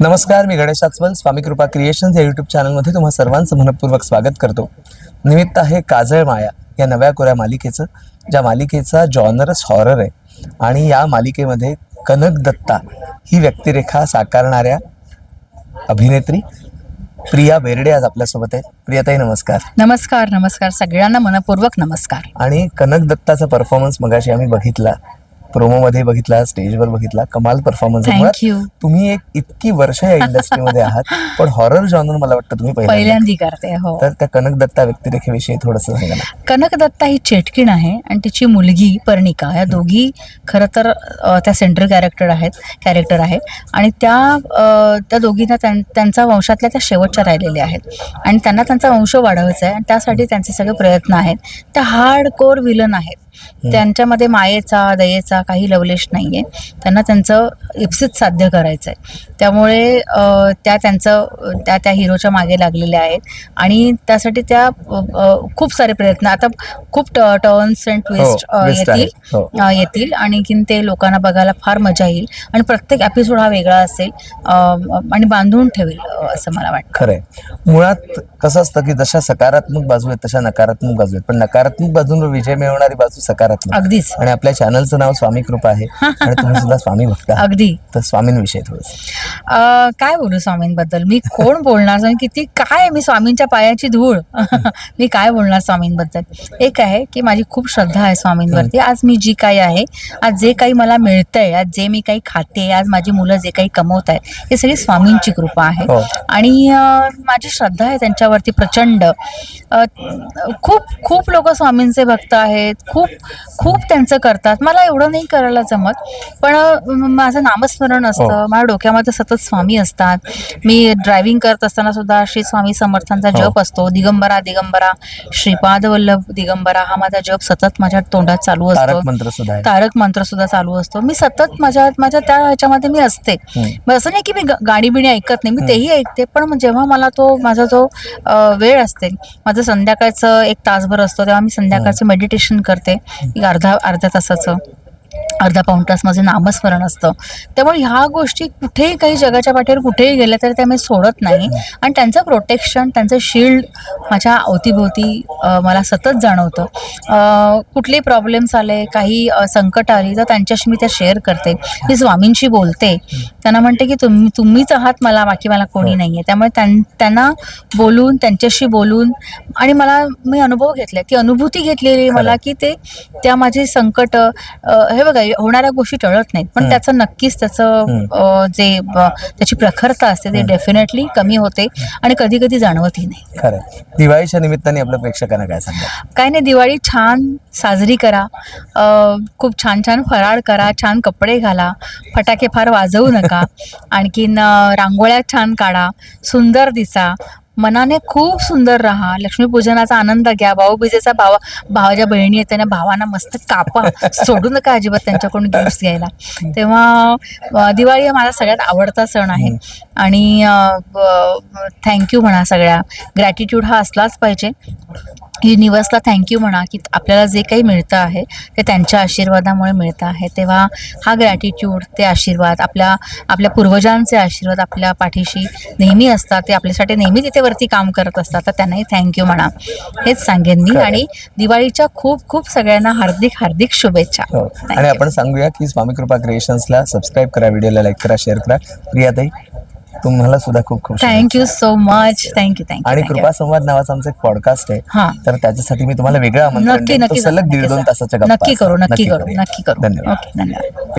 नमस्कार मी गणेश आचवल स्वामी कृपा क्रिएशन्स या यूट्यूब चॅनलमध्ये तुम्हा सर्वांचं मनपूर्वक स्वागत करतो. निमित्त आहे काजळ माया या नव्या कोऱ्या मालिकेचं ज्या मालिकेचा जॉनरच हॉरर आहे. आणि या मालिकेमध्ये कनक दत्ता ही व्यक्तिरेखा साकारणाऱ्या अभिनेत्री प्रिया बेर्डे आज आपल्यासोबत आहे प्रियाताई नमस्कार. नमस्कार नमस्कार. सगळ्यांना मनपूर्वक नमस्कार. आणि कनक दत्ताचा परफॉर्मन्स मगाशी आम्ही बघितला. प्रोमोमध्ये बघितला स्टेजवर बघितला कमाल परफॉर्मन्स तुम्ही एक इतकी वर्ष या इंडस्ट्रीमध्ये आहात पण हॉरर जॉनर मला वाटतं तुम्ही पहिल्यांदा. करते हो. तर त्या कनक दत्ता व्यक्तिरेखेविषयी थोडस सांगा कनक दत्ता ही चेटकीण आहे आणि तिची मुलगी पर्णिका. या दोघी खरं तर त्या सेंट्रल कॅरेक्टर आहेत कॅरेक्टर आहे. आणि त्या त्या दोघींना त्यां- त्यांचा वंशातल्या त्या शेवटच्या राहिलेल्या आहेत. आणि त्यांना त्यांचा वंश वाढवायचा आहे आणि त्यासाठी त्यांचे सगळे प्रयत्न आहेत. त्या हार्ड कोर विलन आहेत. त्यांच्यामध्ये मायेचा दयेचा काही लवलेश नाही आहे त्यांना त्यांचं इप्सित साध्य करायचं आहे त्यामुळे त्या त्यांचं त्या त्या हिरोच्या मागे लागलेल्या आहेत. आणि त्यासाठी त्या खूप सारे प्रयत्न आता खूप टर्न्स अँड ट्विस्ट. येतील. हो. येतील. आणखीन ते लोकांना बघायला फार मजा येईल. आणि प्रत्येक एपिसोड हा वेगळा असेल. आणि बांधून ठेवेल असं मला वाटतं. खरंय. मुळात कसं असतं की जशा सकारात्मक बाजू आहेत तशा नकारात्मक बाजू आहेत. पण नकारात्मक बाजूंवर विजय मिळवणारी बाजू सकारात्मक. अगदीच. आणि आपल्या चॅनलचं नाव स्वामी कृपा आहे. आणि तुम्ही सुद्धा स्वामी भक्त आहात. अगदी. तर स्वामींविषयी थोडस. काय बोलू स्वामींबद्दल? मी कोण बोलणार? स्वामी किती काय मी स्वामींच्या पायाची धूळ? मी काय बोलणार स्वामींबद्दल? एक आहे की माझी खूप श्रद्धा आहे स्वामींवरती. आज मी जी काही आहे आज जे काही मला मिळतंय आज जे मी काही खाते आज माझी मुलं जे काही कमवत आहे हे सगळी स्वामींची कृपा आहे. हो. आणि माझी श्रद्धा आहे त्यांच्यावरती प्रचंड. खूप खूप लोक स्वामींचे भक्त आहेत. खूप खूप त्यांचं करतात. मला एवढं नाही करायला जमत. पण माझं नामस्मरण हो. असतं. माझ्या डोक्यामध्ये सतत स्वामी असतात. मी ड्रायव्हिंग करत असताना सुद्धा श्री स्वामी समर्थांचा हो. जप असतो. दिगंबरा दिगंबरा. श्रीपाद वल्लभ दिगंबरा हा माझा जप सतत माझ्या तोंडात चालू असतो. तारक मंत्र सुद्धा चालू असतो. मी सतत माझ्या माझ्या त्या ह्याच्यामध्ये मी असते. असं नाही की मी गाणी बिणी ऐकत नाही. मी तेही ऐकते. पण जेव्हा मला तो माझा जो वेळ असते माझं संध्याकाळचं एक तासभर असतो तेव्हा मी संध्याकाळचं मेडिटेशन करते. एक अर्धा अर्ध्या तासाचं. अर्धा पाऊण तास माझं नामस्मरण असतं. त्यामुळे ह्या गोष्टी कुठेही काही जगाच्या पाठीवर कुठेही गेल्या तरी त्या मी सोडत नाही. आणि त्यांचं प्रोटेक्शन त्यांचं शिल्ड माझ्या अवतीभोवती मला सतत जाणवतं. अ, कुठलेही प्रॉब्लेम्स आले काही संकट आली तर त्यांच्याशी मी त्या शेअर करते. मी स्वामींशी बोलते. त्यांना म्हणते की तुम्ही तुम्हीच आहात मला बाकी मला कोणी नाही आहे त्यामुळे त्यां त्यांना बोलून त्यांच्याशी बोलून आणि मला मी अनुभव घेतले. ती अनुभूती घेतलेली मला की ते त्या माझे संकट हे बघा होणाऱ्या गोष्टी टळत नाहीत. पण. त्याचं नक्कीच त्याचं जे त्याची प्रखरता असते ते डेफिनेटली कमी होते आणि कधी कधी जाणवतही नाही. खरंय दिवाळीच्या निमित्ताने आपल्या प्रेक्षकांना काय सांगा? काय नाही दिवाळी छान साजरी करा. खूप छान छान फराळ करा छान कपडे घाला. फटाके फार वाजवू नका. आणखीन रांगोळ्या छान काढा. सुंदर दिसा. मनाने खूप सुंदर राहा. लक्ष्मीपूजनाचा आनंद घ्या. भाऊबीजेचा भावा भावाच्या बहिणी आहेत त्यांना भावांना मस्त कापा. सोडू नका अजिबात त्यांच्याकडून गिफ्ट घ्यायला. तेव्हा दिवाळी हा माझा सगळ्यात आवडता सण आहे. आणि थँक्यू म्हणा सगळ्या. ग्रॅटिट्यूड हा असलाच पाहिजे. युनिवर्सला थँक्यू म्हणा की आपल्याला जे काही मिळतं आहे ते त्यांच्या आशीर्वादामुळे मिळतं आहे. तेव्हा हा ग्रॅटिट्यूड ते आशीर्वाद आपल्या आपल्या पूर्वजांचे आशीर्वाद आपल्या पाठीशी नेहमी असतात. ते आपल्यासाठी नेहमी तिथे वरती काम करत असतात. तर त्यांनाही थँक्यू म्हणा. हेच सांगेन मी. आणि दिवाळीच्या खूप खूप सगळ्यांना हार्दिक हार्दिक शुभेच्छा. हो. आणि. आपण सांगूया की स्वामी कृपा क्रिएशन्सला सबस्क्राईब करा व्हिडिओला लाईक करा शेअर करा. प्रियाताई तुम्हाला सुद्धा खूप खूप. Thank you so much thank you आणि थँक्यू कृपा संवाद नावाचा आमचा एक पॉडकास्ट आहे. हां. तर त्याच्यासाठी मी तुम्हाला वेगळं आमंत्रण नक्की देईन. तो नक्की सलग दीड दोन तासाच्या गप्पा नक्की करू असतात. नक्की करू. नक्की करू. धन्यवाद. ओके धन्यवाद.